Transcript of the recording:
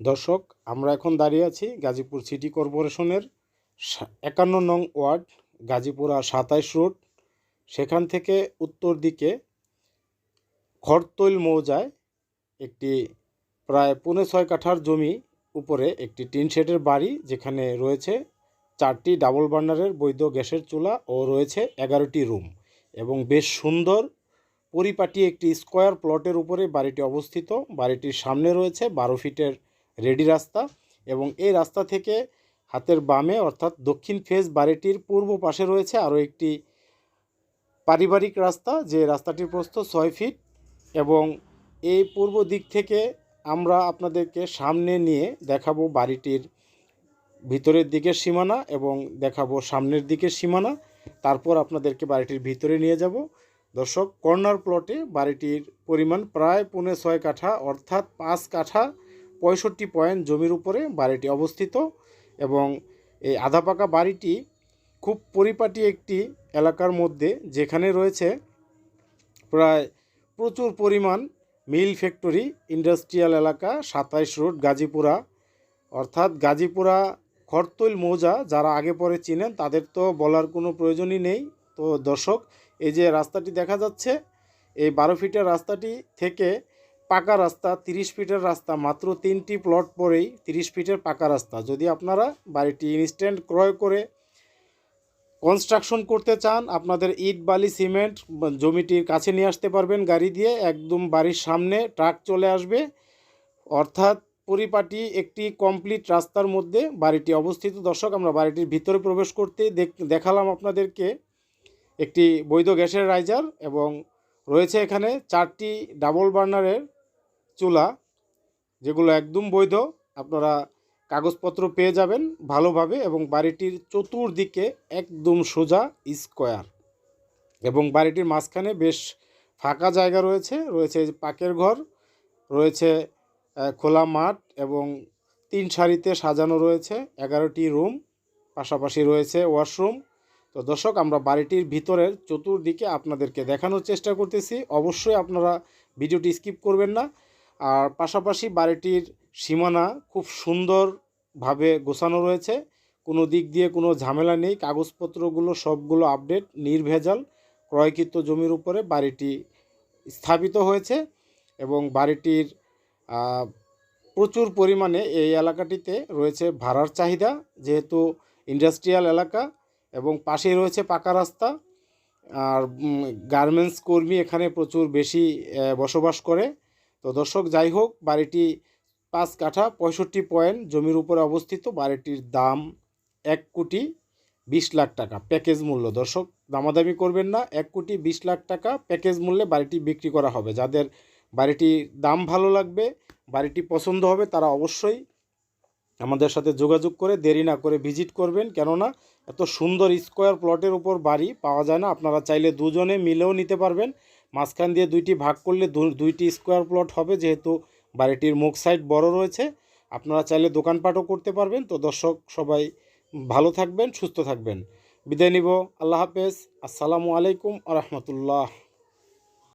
দর্শক, আমরা এখন দাঁড়িয়ে আছি গাজীপুর সিটি কর্পোরেশনের একান্ন নং ওয়ার্ড, গাজীপুরা সাতাইশ রোড। সেখান থেকে উত্তর দিকে খড়তৈল মৌজায় একটি প্রায় পৌনে ছয় কাঠার জমি, উপরে একটি টিন শেডের বাড়ি যেখানে রয়েছে চারটি ডাবল বার্নারের বৈধ গ্যাসের চুলা ও রয়েছে এগারোটি রুম এবং বেশ সুন্দর পরিপাটি একটি স্কোয়ার প্লটের উপরে বাড়িটি অবস্থিত। বাড়িটির সামনে রয়েছে বারো ফিটের রেডি রাস্তা এবং এই রাস্তা থেকে হাতের বামে অর্থাৎ দক্ষিণ ফেজ বাড়িটির পূর্ব পাশে রয়েছে আরও একটি পারিবারিক রাস্তা যে রাস্তাটির প্রস্থ ছয় ফিট এবং এই পূর্ব দিক থেকে আমরা আপনাদেরকে সামনে নিয়ে দেখাবো বাড়িটির ভিতরের দিকের সীমানা এবং দেখাবো সামনের দিকের সীমানা। তারপর আপনাদেরকে বাড়িটির ভিতরে নিয়ে যাব। দর্শক, কর্নার প্লটে বাড়িটির পরিমাণ প্রায় পৌনে ছয় কাঠা অর্থাৎ পাঁচ কাঠা পঁয়ষট্টি পয়েন্ট জমির উপরে বাড়িটি অবস্থিত এবং এই আধা পাকা বাড়িটি খুব পরিপাটি একটি এলাকার মধ্যে যেখানে রয়েছে প্রায় প্রচুর পরিমাণ মিল ফ্যাক্টরি, ইন্ডাস্ট্রিয়াল এলাকা, সাতাইশ রোড, গাজীপুরা। অর্থাৎ গাজীপুরা খড়তৈল মৌজা যারা আগে পরে চিনেন তাদের তো বলার কোনো প্রয়োজনই নেই। তো দর্শক, এই যে রাস্তাটি দেখা যাচ্ছে, এই বারো ফিটের রাস্তাটি থেকে পাকা রাস্তা, তিরিশ ফিটের রাস্তা, মাত্র তিনটি প্লট পরেই তিরিশ ফিটের পাকা রাস্তা। যদি আপনারা বাড়িটি ইনস্ট্যান্ট ক্রয় করে কনস্ট্রাকশন করতে চান, আপনাদের ইট, বালি সিমেন্ট জমিটির কাছে নিয়ে আসতে পারবেন গাড়ি দিয়ে। একদম বাড়ির সামনে ট্রাক চলে আসবে। অর্থাৎ পরিপাটি একটি কমপ্লিট রাস্তার মধ্যে বাড়িটি অবস্থিত। দর্শক, আমরা বাড়িটির ভিতরে প্রবেশ করতে দেখ- দেখালাম আপনাদেরকে একটি বৈধ গ্যাসের রাইজার এবং রয়েছে এখানে চারটি ডাবল বার্নারের চুলা, যেগুলো একদম বৈধ, আপনারা কাগজপত্র পেয়ে যাবেন ভালোভাবে এবং বাড়িটির চতুর্দিকে একদম সোজা স্কোয়ার এবং বাড়িটির মাঝখানে বেশ ফাঁকা জায়গা রয়েছে রয়েছে পাকের ঘর, রয়েছে খোলা মাঠ এবং তিন সারিতে সাজানো রয়েছে, এগারোটি রুম, পাশাপাশি রয়েছে ওয়াশরুম। তো দর্শক, আমরা বাড়িটির ভিতরের চতুর্দিকে আপনাদেরকে দেখানোর চেষ্টা করতেছি। অবশ্যই আপনারা ভিডিওটি স্কিপ করবেন না। আর পাশাপাশি বাড়িটির সীমানা খুব সুন্দরভাবে গোছানো রয়েছে। কোনো দিক দিয়ে কোনো ঝামেলা নেই। কাগজপত্রগুলো সবগুলো আপডেট নির্ভেজাল, ক্রয়কৃত জমির উপরে বাড়িটি স্থাপিত হয়েছে এবং বাড়িটির প্রচুর পরিমাণে এই এলাকাটিতে রয়েছে ভাড়ার চাহিদা। যেহেতু ইন্ডাস্ট্রিয়াল এলাকা এবং পাশেই রয়েছে পাকা রাস্তা, আর গার্মেন্টস কর্মী এখানে প্রচুর বেশি বসবাস করে। তো দর্শক, যাই হোক, বাড়িটি পাঁচ কাঠা, পঁয়ষট্টি পয়েন্ট, জমির উপরে অবস্থিত। বাড়িটির দাম এক কোটি বিশ লাখ টাকা, প্যাকেজ মূল্য। দর্শক, দামাদামি করবেন না, এক কোটি বিশ লাখ টাকা প্যাকেজ মূল্যে বাড়িটি বিক্রি করা হবে। যাদের বাড়িটির দাম ভালো লাগবে, বাড়িটি পছন্দ হবে, তারা অবশ্যই আমাদের সাথে যোগাযোগ করে, দেরি না করে ভিজিট করবেন। কেননা, এত সুন্দর স্কোয়ার প্লটের উপর বাড়ি পাওয়া যায় না। আপনারা চাইলে দুজনে মিলেও নিতে পারবেন। মাঝখান দিয়ে দুইটি ভাগ করলে দুইটি স্কোয়ার প্লট হবে, যেহেতু বাড়িটির মুখ সাইড বড় রয়েছে। আপনারা চাইলে দোকানপাটও করতে পারবেন। তো দর্শক সবাই ভালো থাকবেন, সুস্থ থাকবেন। বিদায় নিব। আল্লাহ হাফেজ। আসসালামু আলাইকুম আ রহমতুল্লাহ।